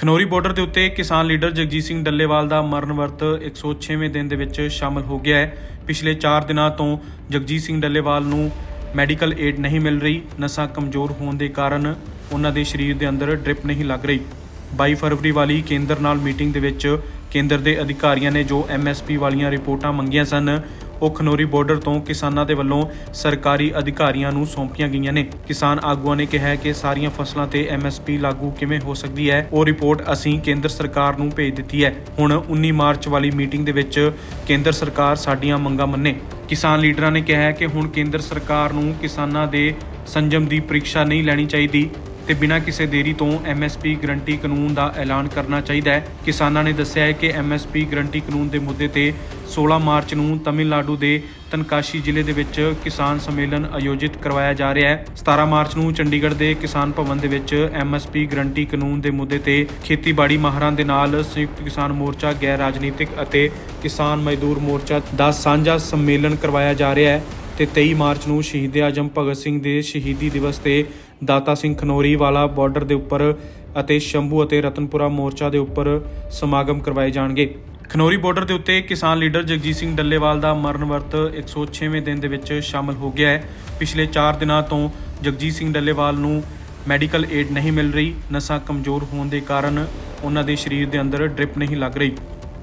Khanauri border ਦੇ ਉੱਤੇ ਕਿਸਾਨ ਲੀਡਰ ਜਗਜੀਤ ਸਿੰਘ ਡੱਲੇਵਾਲ ਦਾ ਮਰਨ ਵਰਤ 106ਵੇਂ ਦਿਨ ਦੇ ਵਿੱਚ ਸ਼ਾਮਲ ਹੋ ਗਿਆ ਹੈ। ਪਿਛਲੇ 4 ਦਿਨਾਂ ਤੋਂ ਜਗਜੀਤ ਸਿੰਘ ਡੱਲੇਵਾਲ ਨੂੰ ਮੈਡੀਕਲ ਏਡ ਨਹੀਂ ਮਿਲ ਰਹੀ। ਨਸਾਂ ਕਮਜ਼ੋਰ ਹੋਣ ਦੇ ਕਾਰਨ ਉਹਨਾਂ ਦੇ ਸਰੀਰ ਦੇ ਅੰਦਰ ਡ੍ਰਿਪ ਨਹੀਂ ਲੱਗ ਰਹੀ। 22 ਫਰਵਰੀ ਵਾਲੀ ਕੇਂਦਰ ਨਾਲ ਮੀਟਿੰਗ ਦੇ ਵਿੱਚ ਕੇਂਦਰ ਦੇ ਅਧਿਕਾਰੀਆਂ ਨੇ ਜੋ ਐਮਐਸਪੀ ਵਾਲੀਆਂ ਰਿਪੋਰਟਾਂ ਮੰਗੀਆਂ ਸਨ ਉਹ ਖਨੌਰੀ ਬਾਰਡਰ ਤੋਂ ਕਿਸਾਨਾਂ ਦੇ ਵੱਲੋਂ ਸਰਕਾਰੀ ਅਧਿਕਾਰੀਆਂ ਨੂੰ ਸੌਂਪੀਆਂ ਗਈਆਂ ਨੇ। ਕਿਸਾਨ ਆਗੂਆਂ ਨੇ ਕਿਹਾ ਕਿ ਸਾਰੀਆਂ ਫਸਲਾਂ ਤੇ ਐਮਐਸਪੀ ਲਾਗੂ ਕਿਵੇਂ ਹੋ ਸਕਦੀ ਹੈ, ਉਹ ਰਿਪੋਰਟ ਅਸੀਂ ਕੇਂਦਰ ਸਰਕਾਰ ਨੂੰ ਭੇਜ ਦਿੱਤੀ ਹੈ। ਹੁਣ 19 ਮਾਰਚ ਵਾਲੀ ਮੀਟਿੰਗ ਦੇ ਵਿੱਚ ਕੇਂਦਰ ਸਰਕਾਰ ਸਾਡੀਆਂ ਮੰਗਾਂ ਮੰਨੇ। ਕਿਸਾਨ ਲੀਡਰਾਂ ਨੇ ਕਿਹਾ ਹੈ ਕਿ ਹੁਣ ਕੇਂਦਰ ਸਰਕਾਰ ਨੂੰ ਕਿਸਾਨਾਂ ਦੇ ਸੰਜਮ ਦੀ ਪ੍ਰੀਖਿਆ ਨਹੀਂ ਲੈਣੀ ਚਾਹੀਦੀ। ਤੇ ਬਿਨਾਂ ਕਿਸੇ ਦੇਰੀ ਤੋਂ ਐਮਐਸਪੀ ਗਰੰਟੀ ਕਾਨੂੰਨ ਦਾ ਐਲਾਨ ਕਰਨਾ ਚਾਹੀਦਾ ਹੈ। ਕਿਸਾਨਾਂ ਨੇ ਦੱਸਿਆ ਹੈ ਕਿ ਐਮਐਸਪੀ ਗਰੰਟੀ ਕਾਨੂੰਨ ਦੇ ਮੁੱਦੇ ਤੇ 16 ਮਾਰਚ ਨੂੰ ਤਮਿਲਨਾਡੂ ਦੇ ਤਨਕਾਸ਼ੀ ਜ਼ਿਲ੍ਹੇ ਦੇ ਵਿੱਚ ਕਿਸਾਨ ਸੰਮੇਲਨ ਆਯੋਜਿਤ ਕਰਵਾਇਆ ਜਾ ਰਿਹਾ ਹੈ। 17 ਮਾਰਚ ਨੂੰ ਚੰਡੀਗੜ੍ਹ ਦੇ ਕਿਸਾਨ ਭਵਨ ਦੇ ਵਿੱਚ ਐਮਐਸਪੀ ਗਰੰਟੀ ਕਾਨੂੰਨ ਦੇ ਮੁੱਦੇ ਤੇ ਖੇਤੀਬਾੜੀ ਮਾਹਰਾਂ ਦੇ ਨਾਲ ਸੰਯੁਕਤ ਕਿਸਾਨ ਮੋਰਚਾ, ਗੈਰ ਰਾਜਨੀਤਿਕ ਅਤੇ ਕਿਸਾਨ ਮਜ਼ਦੂਰ ਮੋਰਚਾ ਦਾ ਸਾਂਝਾ ਸੰਮੇਲਨ ਕਰਵਾਇਆ ਜਾ ਰਿਹਾ ਹੈ ਤੇ 23 ਮਾਰਚ ਨੂੰ ਸ਼ਹੀਦ ਆਜਮ ਭਗਤ ਸਿੰਘ ਦੇ ਸ਼ਹੀਦੀ ਦਿਵਸ ਤੇ ਦਾਤਾ ਸਿੰਘ ਖਨੋਰੀ ਵਾਲਾ ਬਾਰਡਰ ਦੇ ਉੱਪਰ ਅਤੇ ਸ਼ੰਭੂ ਅਤੇ ਰਤਨਪੁਰਾ ਮੋਰਚਾ ਦੇ ਉੱਪਰ ਸਮਾਗਮ ਕਰਵਾਏ ਜਾਣਗੇ। ਖਨੋਰੀ ਬਾਰਡਰ ਦੇ ਉੱਤੇ ਕਿਸਾਨ ਲੀਡਰ ਜਗਜੀਤ ਸਿੰਘ ਡੱਲੇਵਾਲ ਦਾ ਮਰਨ ਵਰਤ 106ਵੇਂ ਦਿਨ ਦੇ ਵਿੱਚ ਸ਼ਾਮਲ ਹੋ ਗਿਆ ਹੈ। ਪਿਛਲੇ 4 ਦਿਨਾਂ ਤੋਂ ਜਗਜੀਤ ਸਿੰਘ ਡੱਲੇਵਾਲ ਨੂੰ ਮੈਡੀਕਲ ਏਡ ਨਹੀਂ ਮਿਲ ਰਹੀ। ਨਸਾਂ ਕਮਜ਼ੋਰ ਹੋਣ ਦੇ ਕਾਰਨ ਉਹਨਾਂ ਦੇ ਸਰੀਰ ਦੇ ਅੰਦਰ ਡ੍ਰਿਪ ਨਹੀਂ ਲੱਗ ਰਹੀ।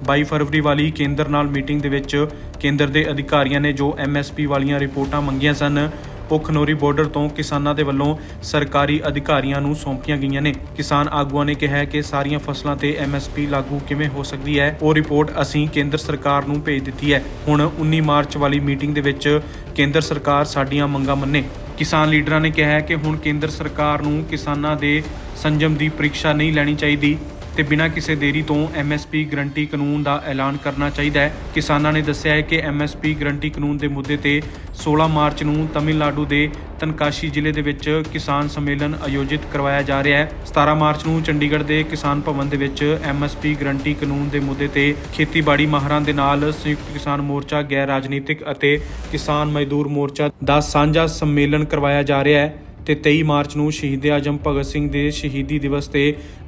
22 ਫਰਵਰੀ ਵਾਲੀ ਕੇਂਦਰ ਨਾਲ ਮੀਟਿੰਗ ਦੇ ਵਿੱਚ ਕੇਂਦਰ ਦੇ ਅਧਿਕਾਰੀਆਂ ਨੇ ਜੋ ਐਮਐਸਪੀ ਵਾਲੀਆਂ ਰਿਪੋਰਟਾਂ ਮੰਗੀਆਂ ਸਨ ਉਹ ਖਨੌਰੀ ਬਾਰਡਰ ਤੋਂ ਕਿਸਾਨਾਂ ਦੇ ਵੱਲੋਂ ਸਰਕਾਰੀ ਅਧਿਕਾਰੀਆਂ ਨੂੰ ਸੌਂਪੀਆਂ ਗਈਆਂ ਨੇ। ਕਿਸਾਨ ਆਗੂਆਂ ਨੇ ਕਿਹਾ ਕਿ ਸਾਰੀਆਂ ਫਸਲਾਂ ਤੇ ਐਮਐਸਪੀ ਲਾਗੂ ਕਿਵੇਂ ਹੋ ਸਕਦੀ ਹੈ, ਉਹ ਰਿਪੋਰਟ ਅਸੀਂ ਕੇਂਦਰ ਸਰਕਾਰ ਨੂੰ ਭੇਜ ਦਿੱਤੀ ਹੈ। ਹੁਣ 19 ਮਾਰਚ ਵਾਲੀ ਮੀਟਿੰਗ ਦੇ ਵਿੱਚ ਕੇਂਦਰ ਸਰਕਾਰ ਸਾਡੀਆਂ ਮੰਗਾਂ ਮੰਨੇ। ਕਿਸਾਨ ਲੀਡਰਾਂ ਨੇ ਕਿਹਾ ਹੈ ਕਿ ਹੁਣ ਕੇਂਦਰ ਸਰਕਾਰ ਨੂੰ ਕਿਸਾਨਾਂ ਦੇ ਸੰਜਮ ਦੀ ਪ੍ਰੀਖਿਆ ਨਹੀਂ ਲੈਣੀ ਚਾਹੀਦੀ। ਤੇ ਬਿਨਾਂ ਕਿਸੇ ਦੇਰੀ ਤੋਂ ਐਮਐਸਪੀ ਗਰੰਟੀ ਕਾਨੂੰਨ ਦਾ ਐਲਾਨ ਕਰਨਾ ਚਾਹੀਦਾ ਹੈ। ਕਿਸਾਨਾਂ ਨੇ ਦੱਸਿਆ ਹੈ ਕਿ ਐਮਐਸਪੀ ਗਰੰਟੀ ਕਾਨੂੰਨ ਦੇ ਮੁੱਦੇ ਤੇ 16 ਮਾਰਚ ਨੂੰ ਤਮਿਲਨਾਡੂ ਦੇ ਤਨਕਾਸ਼ੀ ਜ਼ਿਲ੍ਹੇ ਦੇ ਵਿੱਚ ਕਿਸਾਨ ਸੰਮੇਲਨ ਆਯੋਜਿਤ ਕਰਵਾਇਆ ਜਾ ਰਿਹਾ ਹੈ। 17 ਮਾਰਚ ਨੂੰ ਚੰਡੀਗੜ੍ਹ ਦੇ ਕਿਸਾਨ ਭਵਨ ਦੇ ਵਿੱਚ ਐਮਐਸਪੀ ਗਰੰਟੀ ਕਾਨੂੰਨ ਦੇ ਮੁੱਦੇ ਤੇ ਖੇਤੀਬਾੜੀ ਮਾਹਰਾਂ ਦੇ ਨਾਲ ਸੰਯੁਕਤ ਕਿਸਾਨ ਮੋਰਚਾ, ਗੈਰ ਰਾਜਨੀਤਿਕ ਅਤੇ ਕਿਸਾਨ ਮਜ਼ਦੂਰ ਮੋਰਚਾ ਦਾ ਸਾਂਝਾ ਸੰਮੇਲਨ ਕਰਵਾਇਆ ਜਾ ਰਿਹਾ ਹੈ। ਤੇ 23 ਮਾਰਚ ਨੂੰ ਸ਼ਹੀਦ ਆਜਮ ਭਗਤ ਸਿੰਘ ਦੇ ਸ਼ਹੀਦੀ ਦਿਵਸ ਤੇ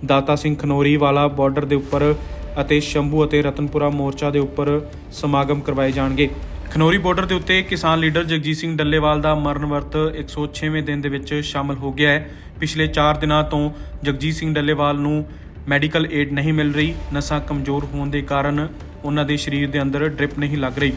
ਦਾਤਾ ਸਿੰਘ ਖਨੋਰੀ ਵਾਲਾ ਬਾਰਡਰ ਦੇ ਉੱਪਰ ਅਤੇ ਸ਼ੰਭੂ ਅਤੇ ਰਤਨਪੁਰਾ ਮੋਰਚਾ ਦੇ ਉੱਪਰ ਸਮਾਗਮ ਕਰਵਾਏ ਜਾਣਗੇ। ਖਨੋਰੀ ਬਾਰਡਰ ਦੇ ਉੱਤੇ ਕਿਸਾਨ ਲੀਡਰ ਜਗਜੀਤ ਸਿੰਘ ਡੱਲੇਵਾਲ ਦਾ ਮਰਨ ਵਰਤ 106ਵੇਂ ਦਿਨ ਦੇ ਵਿੱਚ ਸ਼ਾਮਲ ਹੋ ਗਿਆ ਹੈ। ਪਿਛਲੇ 4 ਦਿਨਾਂ ਤੋਂ ਜਗਜੀਤ ਸਿੰਘ ਡੱਲੇਵਾਲ ਨੂੰ ਮੈਡੀਕਲ ਏਡ ਨਹੀਂ ਮਿਲ ਰਹੀ। ਨਸਾਂ ਕਮਜ਼ੋਰ ਹੋਣ ਦੇ ਕਾਰਨ ਉਹਨਾਂ ਦੇ ਸਰੀਰ ਦੇ ਅੰਦਰ ਡ੍ਰਿਪ ਨਹੀਂ ਲੱਗ ਰਹੀ।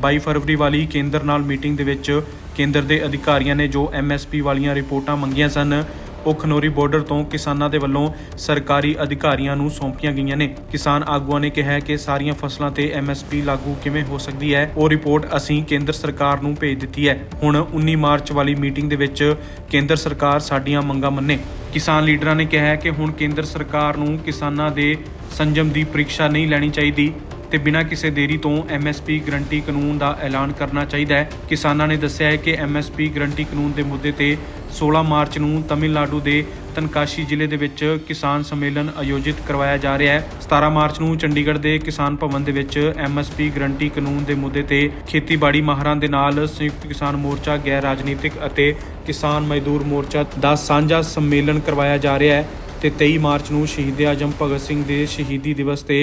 22 ਫਰਵਰੀ ਵਾਲੀ ਕੇਂਦਰ ਨਾਲ ਮੀਟਿੰਗ ਦੇ ਵਿੱਚ ਕੇਂਦਰ ਦੇ ਅਧਿਕਾਰੀਆਂ ਨੇ ਜੋ ਐਮਐਸਪੀ ਵਾਲੀਆਂ ਰਿਪੋਰਟਾਂ ਮੰਗੀਆਂ ਸਨ, ਉਹ ਖਨੌਰੀ ਬਾਰਡਰ ਤੋਂ ਕਿਸਾਨਾਂ ਦੇ ਵੱਲੋਂ ਸਰਕਾਰੀ ਅਧਿਕਾਰੀਆਂ ਨੂੰ ਸੌਂਪੀਆਂ ਗਈਆਂ ਨੇ। ਕਿਸਾਨ ਆਗੂਆਂ ਨੇ ਕਿਹਾ ਕਿ ਸਾਰੀਆਂ ਫਸਲਾਂ ਤੇ ਐਮਐਸਪੀ ਲਾਗੂ ਕਿਵੇਂ ਹੋ ਸਕਦੀ ਹੈ, ਉਹ ਰਿਪੋਰਟ ਅਸੀਂ ਕੇਂਦਰ ਸਰਕਾਰ ਨੂੰ ਭੇਜ ਦਿੱਤੀ ਹੈ। ਹੁਣ 19 ਮਾਰਚ ਵਾਲੀ ਮੀਟਿੰਗ ਦੇ ਵਿੱਚ ਕੇਂਦਰ ਸਰਕਾਰ ਸਾਡੀਆਂ ਮੰਗਾਂ ਮੰਨੇ। ਕਿਸਾਨ ਲੀਡਰਾਂ ਨੇ ਕਿਹਾ ਕਿ ਹੁਣ ਕੇਂਦਰ ਸਰਕਾਰ ਨੂੰ ਕਿਸਾਨਾਂ ਦੇ ਸੰਜਮ ਦੀ ਪ੍ਰੀਖਿਆ ਨਹੀਂ ਲੈਣੀ ਚਾਹੀਦੀ। ਤੇ ਬਿਨਾਂ ਕਿਸੇ ਦੇਰੀ ਤੋਂ ਐਮਐਸਪੀ ਗਰੰਟੀ ਕਾਨੂੰਨ ਦਾ ਐਲਾਨ ਕਰਨਾ ਚਾਹੀਦਾ ਹੈ। ਕਿਸਾਨਾਂ ਨੇ ਦੱਸਿਆ ਹੈ ਕਿ ਐਮਐਸਪੀ ਗਰੰਟੀ ਕਾਨੂੰਨ ਦੇ ਮੁੱਦੇ ਤੇ 16 ਮਾਰਚ ਨੂੰ ਤਮਿਲਨਾਡੂ ਦੇ ਤਨਕਾਸ਼ੀ ਜ਼ਿਲ੍ਹੇ ਦੇ ਵਿੱਚ ਕਿਸਾਨ ਸੰਮੇਲਨ ਆਯੋਜਿਤ ਕਰਵਾਇਆ ਜਾ ਰਿਹਾ ਹੈ। 17 ਮਾਰਚ ਨੂੰ ਚੰਡੀਗੜ੍ਹ ਦੇ ਕਿਸਾਨ ਭਵਨ ਦੇ ਵਿੱਚ ਐਮਐਸਪੀ ਗਰੰਟੀ ਕਾਨੂੰਨ ਦੇ ਮੁੱਦੇ ਤੇ ਖੇਤੀਬਾੜੀ ਮਾਹਰਾਂ ਦੇ ਨਾਲ ਸੰਯੁਕਤ ਕਿਸਾਨ ਮੋਰਚਾ, ਗੈਰ ਰਾਜਨੀਤਿਕ ਅਤੇ ਕਿਸਾਨ ਮਜ਼ਦੂਰ ਮੋਰਚਾ ਦਾ ਸਾਂਝਾ ਸੰਮੇਲਨ ਕਰਵਾਇਆ ਜਾ ਰਿਹਾ ਹੈ। ਤੇ 23 ਮਾਰਚ ਨੂੰ ਸ਼ਹੀਦ ਆਜਮ ਭਗਤ ਸਿੰਘ ਦੇ ਸ਼ਹੀਦੀ ਦਿਵਸ ਤੇ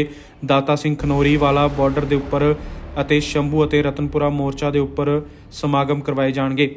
ਦਾਤਾ ਸਿੰਘ ਖਨੋਰੀ ਵਾਲਾ ਬਾਰਡਰ ਦੇ ਉੱਪਰ ਅਤੇ ਸ਼ੰਭੂ ਅਤੇ ਰਤਨਪੁਰਾ ਮੋਰਚਾ ਦੇ ਉੱਪਰ ਸਮਾਗਮ ਕਰਵਾਏ ਜਾਣਗੇ।